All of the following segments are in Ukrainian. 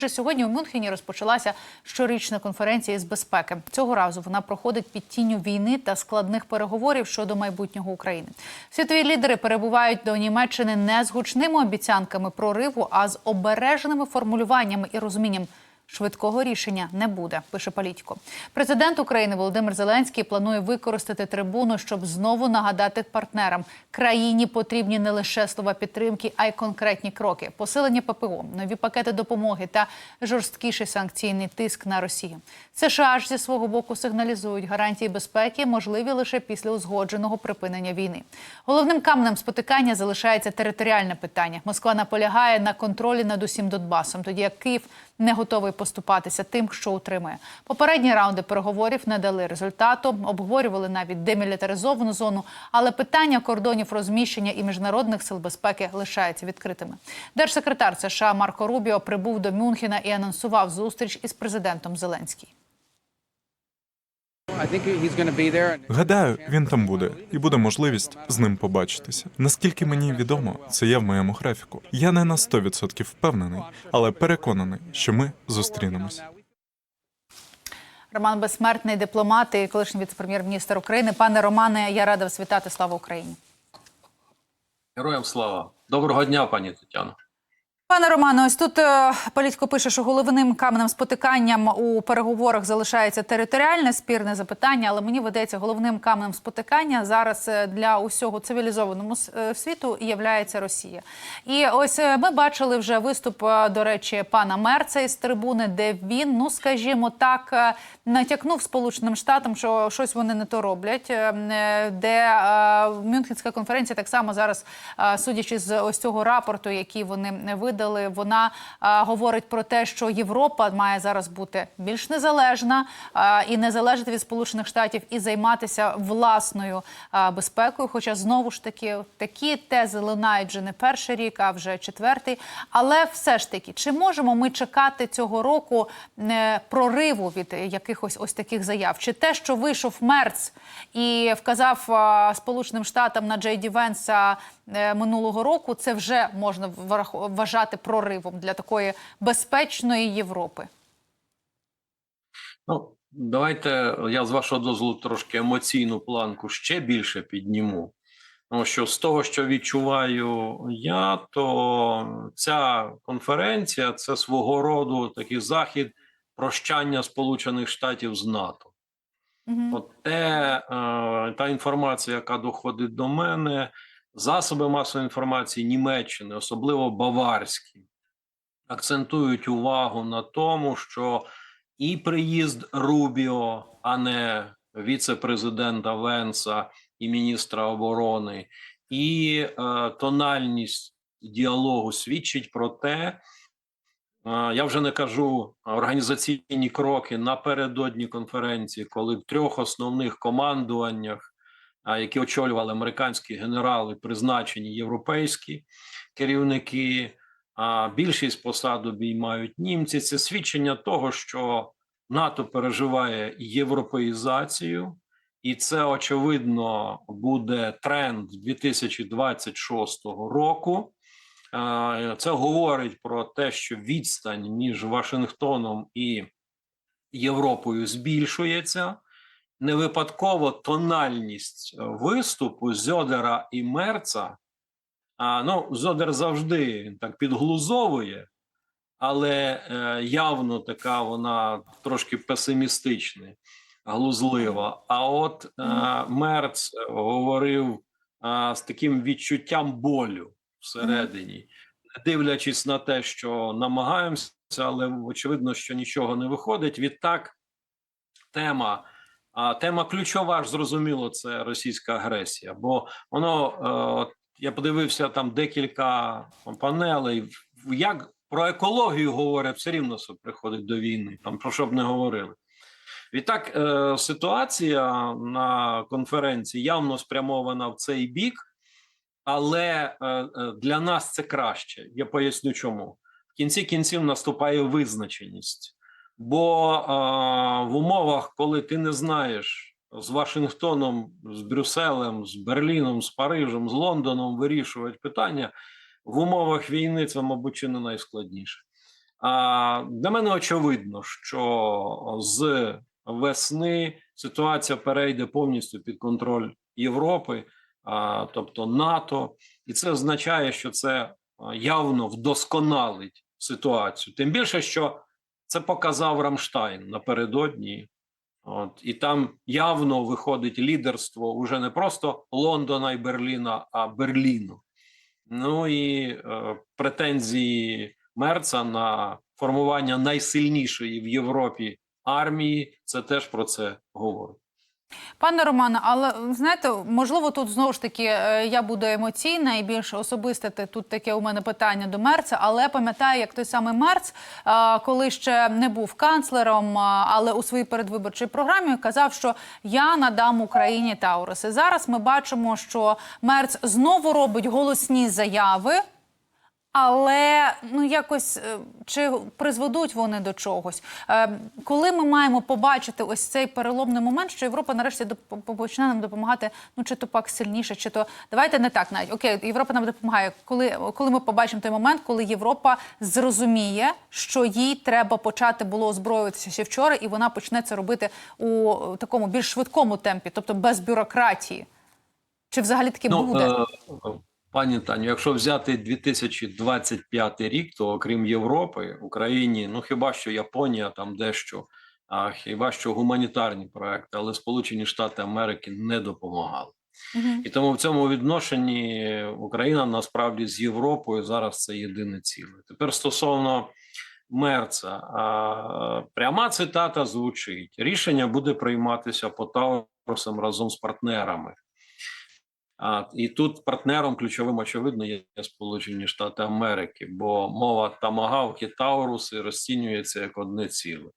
Вже сьогодні у Мюнхені розпочалася щорічна конференція з безпеки. Цього разу вона проходить під тінню війни та складних переговорів щодо майбутнього України. Світові лідери перебувають до Німеччини не з гучними обіцянками прориву, а з обережними формулюваннями і розумінням. Швидкого рішення не буде, пише Політіко. Президент України Володимир Зеленський планує використати трибуну, щоб знову нагадати партнерам країні потрібні не лише слова підтримки, а й конкретні кроки: посилення ППО, нові пакети допомоги та жорсткіший санкційний тиск на Росію. США ж зі свого боку сигналізують гарантії безпеки, можливі лише після узгодженого припинення війни. Головним каменем спотикання залишається територіальне питання. Москва наполягає на контролі над усім Донбасом, тоді як Київ не готовий поступатися тим, що утримує. Попередні раунди переговорів не дали результату. Обговорювали навіть демілітаризовану зону, але питання кордонів розміщення і міжнародних сил безпеки лишається відкритими. Держсекретар США Марко Рубіо прибув до Мюнхена і анонсував зустріч із президентом Зеленський. Гадаю, він там буде, і буде можливість з ним побачитися. Наскільки мені відомо, це є в моєму графіку. Я не на 100% впевнений, але переконаний, що ми зустрінемось. Роман Безсмертний, дипломат і колишній віце-прем'єр-міністр України. Пане Романе, я рада вас вітати. Слава Україні. Героям слава. Доброго дня, пані Тетяно. Пане Романе, ось тут е, Політько пише, що головним каменем спотиканням у переговорах залишається територіальне спірне запитання, але мені видається, головним каменем спотикання зараз е, для усього цивілізованого с- е, світу являється Росія. І ось ми бачили вже виступ, до речі, пана Мерца із трибуни, де він, ну скажімо так, натякнув Сполученим Штатам, що щось вони не то роблять. Де Мюнхенська конференція так само зараз, судячи з ось цього рапорту, який вони видали, вона е, говорить про те, що Європа має зараз бути більш незалежна е, і не залежати від Сполучених Штатів і займатися власною е, безпекою. Хоча знову ж таки такі тези лунають вже не перший рік, а вже четвертий. Але все ж таки, чи можемо ми чекати цього року прориву від якихось ось таких заяв? Чи те, що вийшов Мерц і вказав е, Сполученим Штатам на Джей Ді Венса минулого року, це вже можна врах- вважати проривом для такої безпечної Європи? Ну, давайте я з вашого дозволу трошки емоційну планку ще більше підніму. Тому що з того, що відчуваю я, то ця конференція це свого роду такий захід прощання Сполучених Штатів з НАТО. Мгм. От те, е, та інформація, яка доходить до мене, засоби масової інформації Німеччини, особливо баварські, акцентують увагу на тому, що і приїзд Рубіо, а не віце-президента Венса і міністра оборони, і е, тональність діалогу свідчить про те, е, я вже не кажу організаційні кроки напередодні конференції, коли в трьох основних командуваннях, які очолювали американські генерали, призначені європейські керівники, а більшість посад обіймають німці. Це свідчення того, що НАТО переживає європеїзацію, і це очевидно буде тренд 2026 року. Це говорить про те, що відстань між Вашингтоном і Європою збільшується. Не випадково тональність е, виступу Зьодера і Мерца. А, ну, Зьодер завжди він так підглузовує, але е, явно така вона трошки песимістична, глузлива. А от е, Мерц говорив е, з таким відчуттям болю всередині, не дивлячись на те, що намагаємося, але очевидно, що нічого не виходить. Відтак, тема. А тема ключова ж зрозуміло, це російська агресія. Бо воно е, я подивився там декілька панелей. Як про екологію говорять, все рівно все приходить до війни. Там про що б не говорили. Відтак, е, ситуація на конференції явно спрямована в цей бік, але е, е, для нас це краще. Я поясню, чому в кінці кінців наступає визначеність. Бо е, в умовах, коли ти не знаєш з Вашингтоном, з Брюсселем, з Берліном, з Парижем, з Лондоном вирішувати питання, в умовах війни це, мабуть, чи не найскладніше. А для мене очевидно, що з весни ситуація перейде повністю під контроль Європи, а, тобто НАТО, і це означає, що це явно вдосконалить ситуацію. Тим більше, що це показав Рамштайн напередодні. От і там явно виходить лідерство уже не просто Лондона і Берліна, а Берліну. Ну і е, претензії Мерца на формування найсильнішої в Європі армії. Це теж про це говорить. Пане Романе, але знаєте, можливо, тут знову ж таки е, я буду емоційна і більш особисте те- тут таке у мене питання до Мерца. Але пам'ятаю, як той самий Мерц, е, коли ще не був канцлером, е, але у своїй передвиборчій програмі казав, що я надам Україні Тауруси. Зараз ми бачимо, що Мерц знову робить голосні заяви. Але ну якось е, чи призведуть вони до чогось? Е, коли ми маємо побачити ось цей переломний момент, що Європа нарешті почне нам допомагати, ну чи то пак сильніше, чи то давайте не так навіть окей, Європа нам допомагає. Коли, коли ми побачимо той момент, коли Європа зрозуміє, що їй треба почати було озброюватися ще вчора, і вона почне це робити у такому більш швидкому темпі, тобто без бюрократії. Чи взагалі таки буде? е, пані Таню, якщо взяти 2025 рік, то окрім Європи, Україні, ну хіба що Японія там дещо, а хіба що гуманітарні проекти, але Сполучені Штати Америки не допомагали. Мгм. І тому в цьому відношенні Україна насправді з Європою зараз це єдине ціле. Тепер стосовно Мерца, а, пряма цитата звучить: рішення буде прийматися по Таурусам разом з партнерами. А, і тут партнером ключовим, очевидно, є Сполучені Штати Америки, бо мова Тамагавк і Тауруси розцінюється як одне ціле.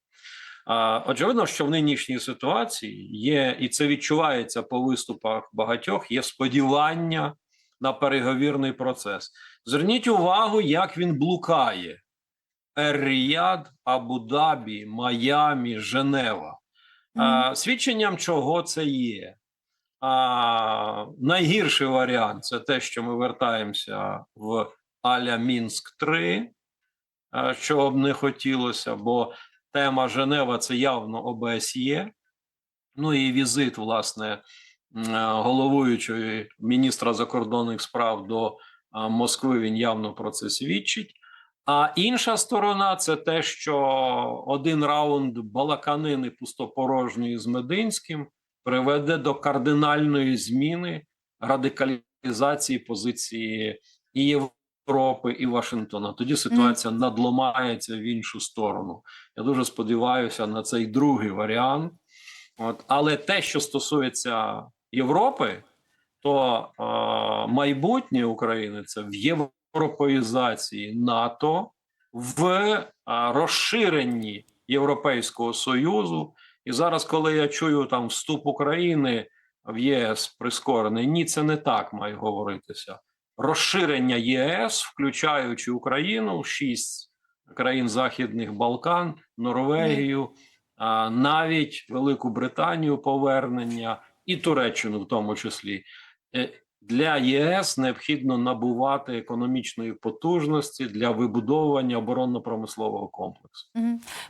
А, очевидно, що в нинішній ситуації є, і це відчувається по виступах багатьох, є сподівання на переговірний процес. Зверніть увагу, як він блукає: Ер-Ріяд, Абу-Дабі, Майамі, Женева. А, свідченням чого це є? А, найгірший варіант це те, що ми вертаємося в Аля Мінськ 3, чого б не хотілося, бо тема Женева це явно ОБСЄ. Ну і візит, власне, е, головуючої міністра закордонних справ до Москви. Він явно про це свідчить. А інша сторона це те, що один раунд балаканини пустопорожньої з Мединським приведе до кардинальної зміни радикалізації позиції і Європи, і Вашингтона. Тоді ситуація надломається в іншу сторону. Я дуже сподіваюся на цей другий варіант. От, але те, що стосується Європи, то е, майбутнє України це в європеїзації НАТО, в е, розширенні Європейського Союзу. І зараз, коли я чую там вступ України в ЄС прискорений, ні, це не так має говоритися. Розширення ЄС, включаючи Україну, шість країн Західних Балкан, Норвегію, а, навіть Велику Британію повернення і Туреччину, в тому числі. Для єС необхідно набувати економічної потужності для вибудовування оборонно-промислового комплексу.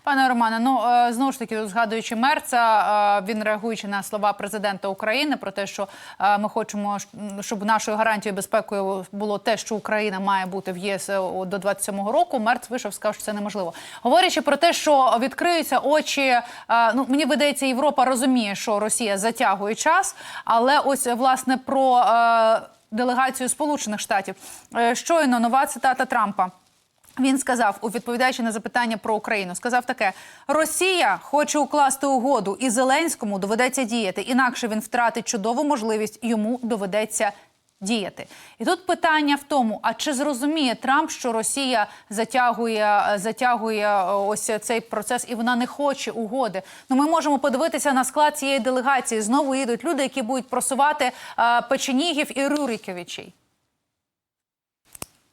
Пане Романе, ну е, знову ж таки, згадуючи мерца, е, він реагуючи на слова президента України про те, що е, ми хочемо, щоб нашою гарантією безпекою було те, що Україна має бути в ЄС до 27-го року. Мерц вийшов, сказав, що це неможливо. Говорячи про те, що відкриються очі, ну мені видається, Європа розуміє, що Росія затягує час, але ось власне про делегацію Сполучених Штатів Е, щойно нова цитата Трампа. Він сказав, у відповідаючи на запитання про Україну, сказав таке: Росія хоче укласти угоду, і Зеленському доведеться діяти. Інакше він втратить чудову можливість, йому доведеться діяти. І тут питання в тому: а чи зрозуміє Трамп, що Росія затягує, затягує е, ось цей процес, і вона не хоче угоди? Ну, ми можемо подивитися на склад цієї делегації. Знову їдуть люди, які будуть просувати е, Печенігів і Рюрикевичей.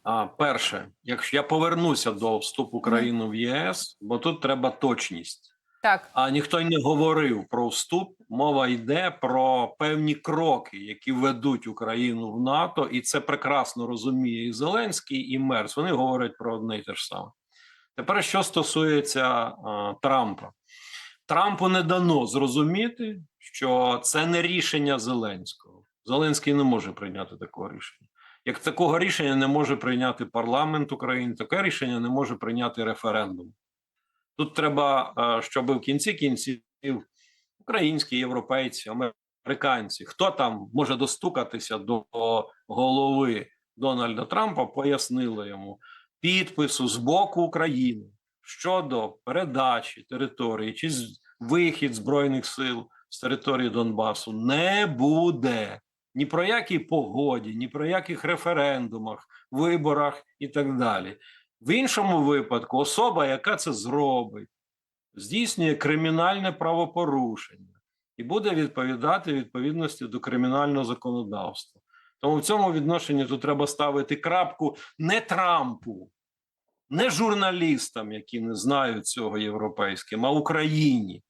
А перше, якщо я повернуся до вступу України в ЄС, бо тут треба точність. Так. А ніхто й не говорив про вступ. Мова йде про певні кроки, які ведуть Україну в НАТО, і це прекрасно розуміє і Зеленський, і Мерц. Вони говорять про одне й те ж саме. Тепер, що стосується а, Трампа, Трампу не дано зрозуміти, що це не рішення Зеленського. Зеленський не може прийняти такого рішення. Як такого рішення не може прийняти парламент України, таке рішення не може прийняти референдум. Тут треба, щоб в кінці кінців українські, європейці, американці, хто там може достукатися до голови Дональда Трампа, пояснили йому підпису з боку України щодо передачі території чи вихід збройних сил з території Донбасу не буде ні про якій погоді, ні про яких референдумах, виборах і так далі. В іншому випадку особа, яка це зробить, здійснює кримінальне правопорушення і буде відповідати відповідності до кримінального законодавства. Тому в цьому відношенні тут треба ставити крапку не Трампу, не журналістам, які не знають цього європейським, а Україні.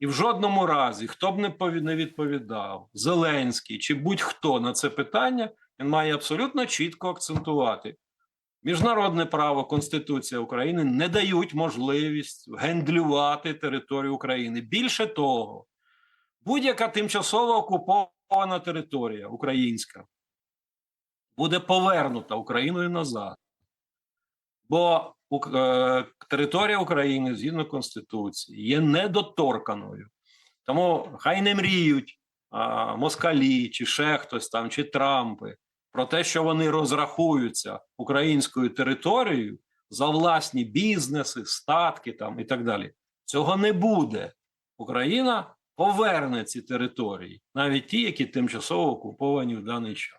І в жодному разі, хто б не відповідав, Зеленський чи будь-хто на це питання, він має абсолютно чітко акцентувати. Міжнародне право, Конституція України не дають можливість гендлювати територію України. Більше того, будь-яка тимчасово окупована територія українська буде повернута Україною назад. Бо е, територія України згідно Конституції є недоторканою. Тому хай не мріють а, москалі, чи ще хтось там, чи Трампи про те, що вони розрахуються українською територією за власні бізнеси, статки там і так далі. Цього не буде. Україна поверне ці території, навіть ті, які тимчасово окуповані в даний час.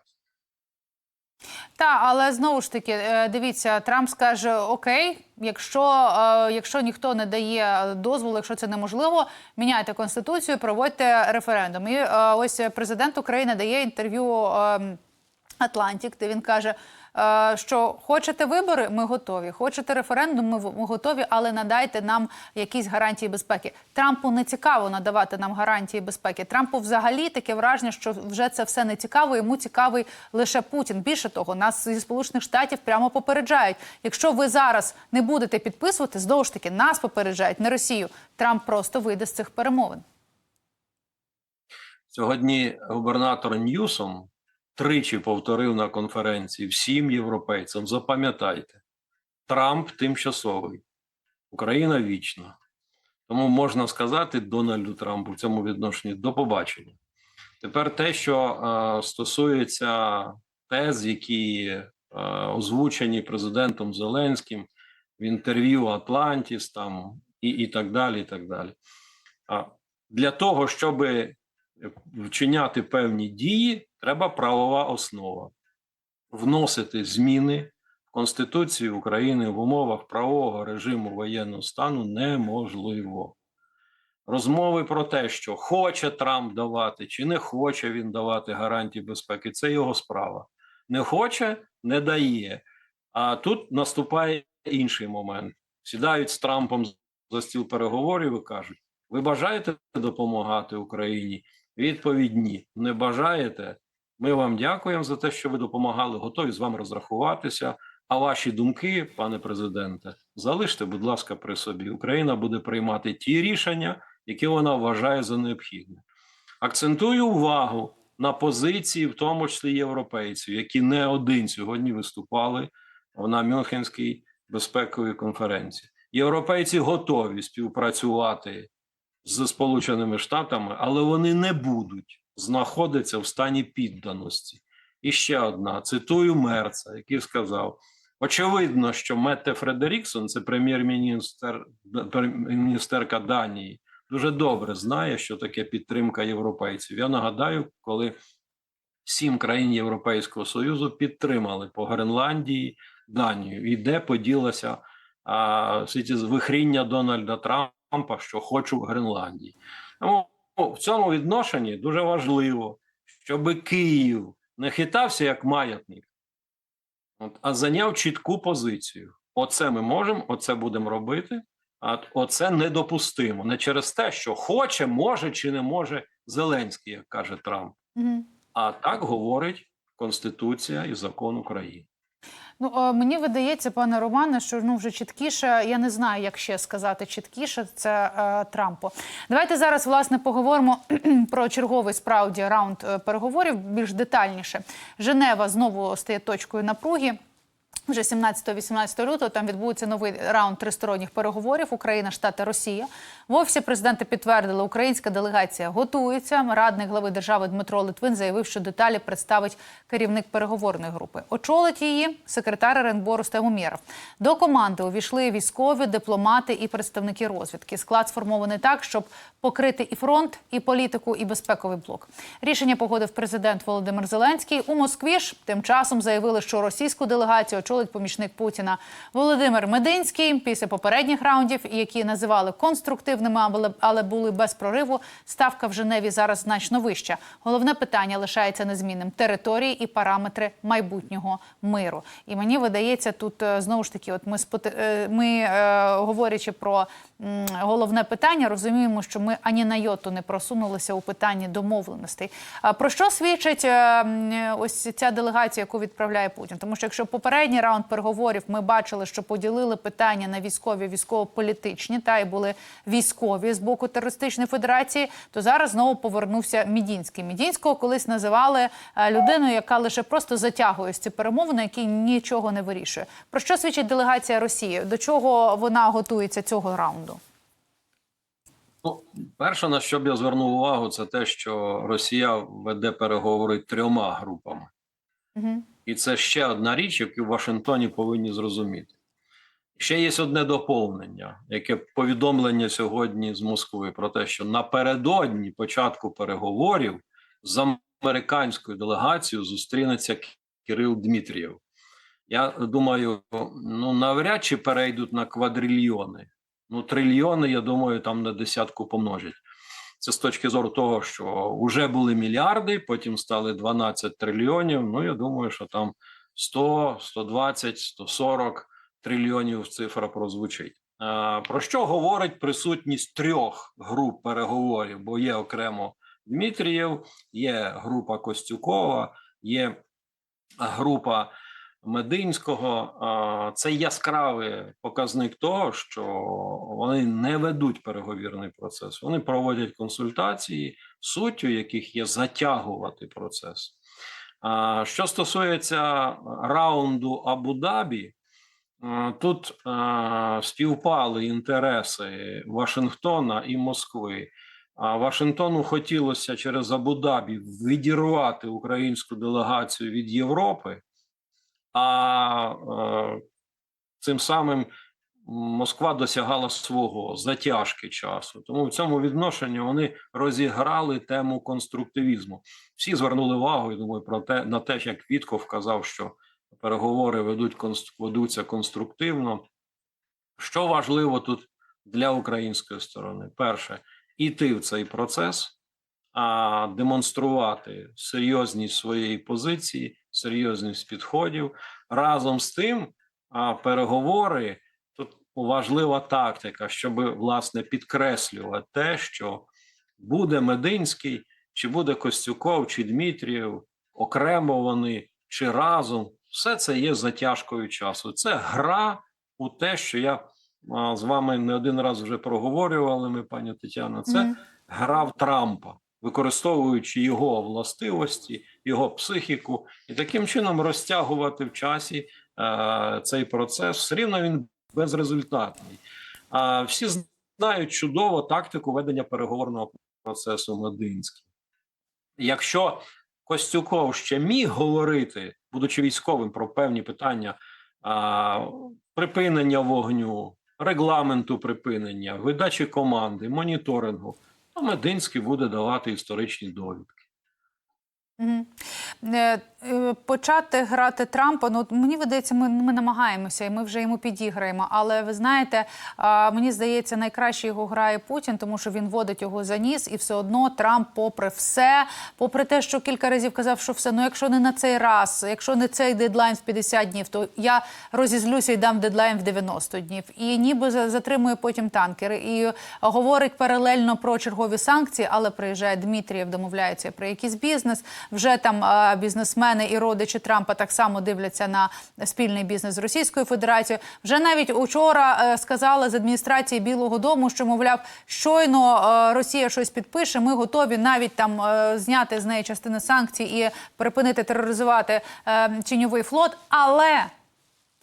Та, але знову ж таки, е, дивіться, Трамп скаже: Окей, якщо, е, якщо ніхто не дає дозволу, якщо це неможливо, міняйте конституцію, проводьте референдум. І е, ось президент України дає інтерв'ю Атлантік, де він каже. е, Що хочете вибори, ми готові. Хочете референдум, ми готові, але надайте нам якісь гарантії безпеки. Трампу не цікаво надавати нам гарантії безпеки. Трампу взагалі таке враження, що вже це все не цікаво. Йому цікавий лише Путін. Більше того, нас зі сполучених штатів прямо попереджають. Якщо ви зараз не будете підписувати, знову ж таки нас попереджають, не Росію. Трамп просто вийде з цих перемовин. Сьогодні губернатор Ньюсом тричі повторив на конференції всім європейцям: запам'ятайте, Трамп тимчасовий, Україна вічна. Тому можна сказати Дональду Трампу в цьому відношенні до побачення. Тепер те, що е, стосується тез, які е, озвучені президентом Зеленським в інтерв'ю Атлантіс там і, і так далі. І так далі. А для того, щоб вчиняти певні дії, треба правова основа. Вносити зміни в Конституцію України в умовах правового режиму воєнного стану неможливо. Розмови про те, що хоче Трамп давати чи не хоче він давати гарантії безпеки, це його справа. Не хоче, не дає. А тут наступає інший момент. Сідають з Трампом за стіл переговорів і кажуть: ви бажаєте допомагати Україні? Відповідь ні. Не бажаєте. Ми вам дякуємо за те, що ви допомагали, готові з вами розрахуватися. А ваші думки, пане президенте, залиште, будь ласка, при собі. Україна буде приймати ті рішення, які вона вважає за необхідне. Акцентую увагу на позиції, в тому числі європейців, які не один сьогодні виступали на Мюнхенській безпековій конференції. Європейці готові співпрацювати з Сполученими Штатами, але вони не будуть знаходитися в стані підданості. І ще одна цитую Мерца, який сказав: очевидно, що Метте Фредеріксон, це прем'єр-міністр міністерка Данії, дуже добре знає, що таке підтримка європейців. Я нагадаю, коли сім країн Європейського Союзу підтримали по Гренландії Данію, і де поділася а, ці вихріння Дональда Трампа, що хочу в Гренландії. Тому в цьому відношенні дуже важливо, щоб Київ не хитався як маятник, от, а зайняв чітку позицію. Оце ми можемо, оце будемо робити. А оце недопустимо. Не через те, що хоче, може чи не може Зеленський, як каже Трамп. Угу. А так говорить Конституція і закон України. Ну мені видається, пане Романе, що ну вже чіткіше. Я не знаю, як ще сказати чіткіше. Це е, Трампу. Давайте зараз власне поговоримо про черговий справді раунд е, переговорів більш детальніше. Женева знову стає точкою напруги. Вже 17-18 лютого там відбудеться новий раунд тристоронніх переговорів Україна, Штати, Росія. В офісі президента підтвердили, українська делегація готується. Радник глави держави Дмитро Литвин заявив, що деталі представить керівник переговорної групи. Очолить її секретар РНБО Рустем Умєров. До команди увійшли військові, дипломати і представники розвідки. Склад сформований так, щоб покрити і фронт, і політику, і безпековий блок. Рішення погодив президент Володимир Зеленський. У Москві ж тим часом заявили, що російську делегацію очолить помічник Путіна Володимир Мединський. Після попередніх раундів, які називали конструктивними, але- були без прориву. Ставка в Женеві зараз значно вища. Головне питання лишається незмінним: території і параметри майбутнього миру. І мені видається, тут е, знову ж таки, от ми е, ми е, говорячи про головне питання, розуміємо, що ми ані на йоту не просунулися у питанні домовленостей. Про що свідчить ось ця делегація, яку відправляє Путін? Тому що якщо попередній раунд переговорів ми бачили, що поділили питання на військові, військово-політичні, та й були військові з боку терористичної федерації, то зараз знову повернувся Мідінський. Мідінського колись називали е, людиною, яка лише просто затягує ці перемовини, які нічого не вирішує. Про що свідчить делегація Росії? До чого вона готується цього раунду? Ну, перше, на що б я звернув увагу, це те, що Росія веде переговори трьома групами. Угу. І це ще одна річ, яку в Вашингтоні повинні зрозуміти. Ще є одне доповнення, яке повідомлення сьогодні з Москви про те, що напередодні початку переговорів з американською делегацією зустрінеться Кирил Дмитрієв. Я думаю, ну навряд чи перейдуть на квадрильйони. Ну, трильйони, я думаю, там на десятку помножать. Це з точки зору того, що вже були мільярди, потім стали 12 трильйонів. Ну, я думаю, що там 100, 120, 140 трильйонів цифра прозвучить. А, Про що говорить присутність трьох груп переговорів? Бо є окремо Дмитрієв, є група Костюкова, є група Мединського. Це яскравий показник того, що вони не ведуть переговірний процес. Вони проводять консультації, суттю яких є затягувати процес. Що стосується раунду Абу-Дабі, тут співпали інтереси Вашингтона і Москви. Вашингтону хотілося через Абу-Дабі відірвати українську делегацію від Європи, а е, цим самим Москва досягала свого затяжки часу. Тому в цьому відношенні вони розіграли тему конструктивізму. Всі звернули увагу, я думаю, про те на те, як Вітков казав, що переговори ведуть ведуться конструктивно. Що важливо тут для української сторони? Перше, іти в цей процес, а демонструвати серйозність своєї позиції, серйозність підходів. Разом з тим, а, переговори тут важлива тактика, щоб власне підкреслювати те, що буде Мединський, чи буде Костюков, чи Дмитрієв, окремо вони чи разом. Все це є затяжкою часу. Це гра у те, що я з вами не один раз вже проговорювали. Ми, пані Тетяна, це Мгм. гра в Трампа, використовуючи його властивості, його психіку, і таким чином розтягувати в часі е, цей процес. Все рівно він безрезультатний. А всі знають чудово тактику ведення переговорного процесу Мединський. Якщо Костюков ще міг говорити, будучи військовим, про певні питання а, припинення вогню, регламенту припинення, видачі команди, моніторингу, то Мединський буде давати історичні довідки. Е, е, Почати грати Трампа. Ну мені видається, ми, ми намагаємося, і ми вже йому підіграємо. Але ви знаєте, мені здається, найкраще його грає Путін, тому що він водить його за ніс, і все одно Трамп, попри все, попри те, що кілька разів казав, що все, ну якщо не на цей раз, якщо не цей дедлайн в 50 днів, то я розізлюся і дам дедлайн в 90 днів. І ніби за- затримує потім танкери. І говорить паралельно про чергові санкції, але приїжджає Дмитрієв, домовляється про якийсь бізнес. Вже там бізнесмени і родичі Трампа так само дивляться на спільний бізнес з Російською Федерацією. Вже навіть учора е, сказали з адміністрації Білого Дому, що мовляв, щойно е, Росія щось підпише. Ми готові навіть там е, зняти з неї частини санкцій і припинити тероризувати тіньовий флот. Але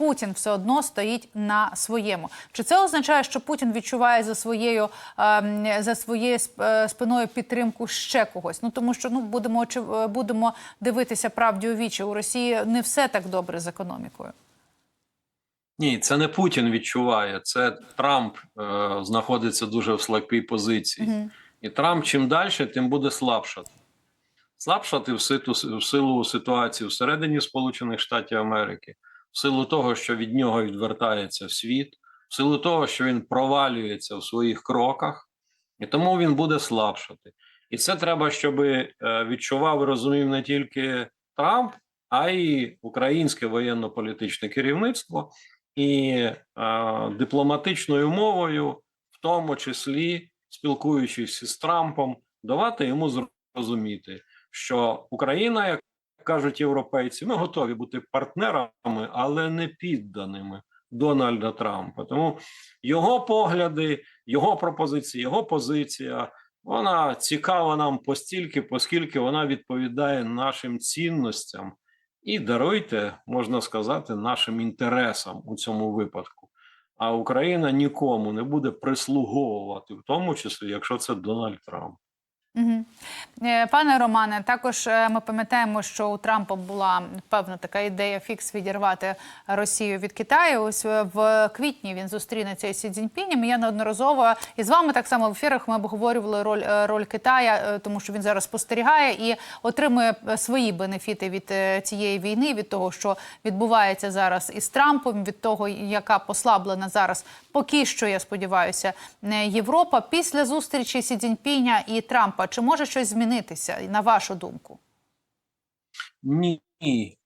Путін все одно стоїть на своєму. Чи це означає, що Путін відчуває за своєю ем, за своєю е, спиною підтримку ще когось? Ну тому що ну будемо очи- е, будемо дивитися правді у вічі. У Росії не все так добре з економікою. Ні, це не Путін відчуває, це Трамп е, знаходиться дуже в слабкій позиції. І Трамп чим далі, тим буде слабшати. Слабшати в, ситу, в силу ситуації всередині Сполучених Штатів Америки, в силу того, що від нього відвертається світ, в силу того, що він провалюється в своїх кроках, і тому він буде слабшати. І це треба, щоб е, відчував і розумів не тільки Трамп, а й українське воєнно-політичне керівництво і е, дипломатичною мовою, в тому числі спілкуючись з Трампом, давати йому зрозуміти, що Україна, як кажуть європейці, ми готові бути партнерами, але не підданими Дональда Трампа. Тому його погляди, його пропозиції, його позиція. Вона цікава нам постільки, оскільки вона відповідає нашим цінностям і даруйте, можна сказати, нашим інтересам у цьому випадку. А Україна нікому не буде прислуговувати, в тому числі, якщо це Дональд Трамп. Угу. Пане Романе, також е, ми пам'ятаємо, що у Трампа була певна така ідея фікс відірвати Росію від Китаю. Ось е, в квітні він зустрінеться із Сі Цзіньпінем. Я неодноразово і з вами так само в ефірах ми обговорювали роль роль Китая, тому що він зараз спостерігає і отримує свої бенефіти від цієї війни, від того, що відбувається зараз із Трампом, від того, яка послаблена зараз, поки що я сподіваюся, Європа. Після зустрічі Сі Цзіньпіня і Трампа чи може щось змінитися на вашу думку? Ні,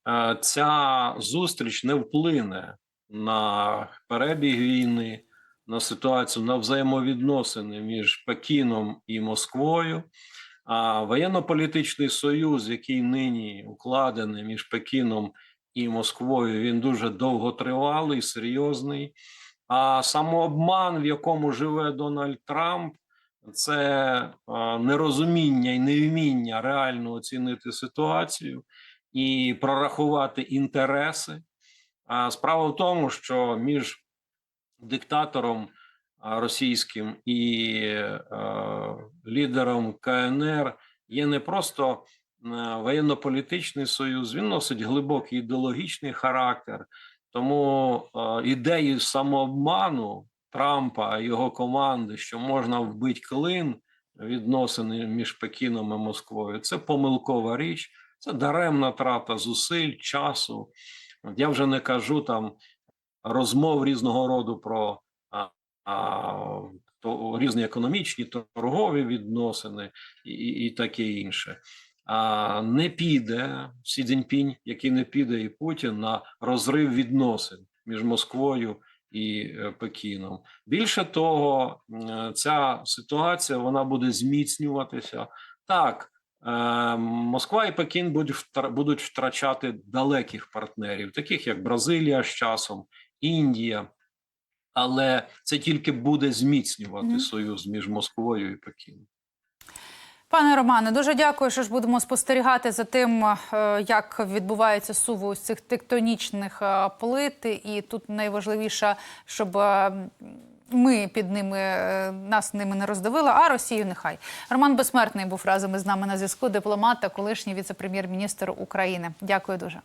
Е, ця зустріч не вплине на перебіг війни, на ситуацію, на взаємовідносини між Пекіном і Москвою. А воєнно-політичний союз, який нині укладений між Пекіном і Москвою, він дуже довготривалий, серйозний. А самообман, в якому живе Дональд Трамп, це нерозуміння і невміння реально оцінити ситуацію і прорахувати інтереси. А справа в тому, що між диктатором російським і лідером КНР є не просто воєнно-політичний союз, він носить глибокий ідеологічний характер. Тому ідеї самообману Трампа його команди, що можна вбити клин відносини між Пекіном і Москвою, це помилкова річ. Це даремна трата зусиль, часу. Я вже не кажу там розмов різного роду про а, а, то, різні економічні, торгові відносини і, і таке інше. А не піде Сі Цзіньпінь, який не піде і Путін на розрив відносин між Москвою і е, Пекіном. Більше того, ця ситуація вона буде зміцнюватися так. Е, Москва і Пекін будуть втрачати далеких партнерів, таких як Бразилія з часом, Індія, але це тільки буде зміцнювати Мгм. союз між Москвою і Пекіном. Пане Романе, дуже дякую, що ж будемо спостерігати за тим, е, як відбувається суво ось цих тектонічних е, плит. І тут найважливіше, щоб е, ми під ними нас ними не роздавили, а Росію нехай. Роман Безсмертний був разом із нами на зв'язку. Дипломат та колишній віце-прем'єр-міністр України. Дякую дуже.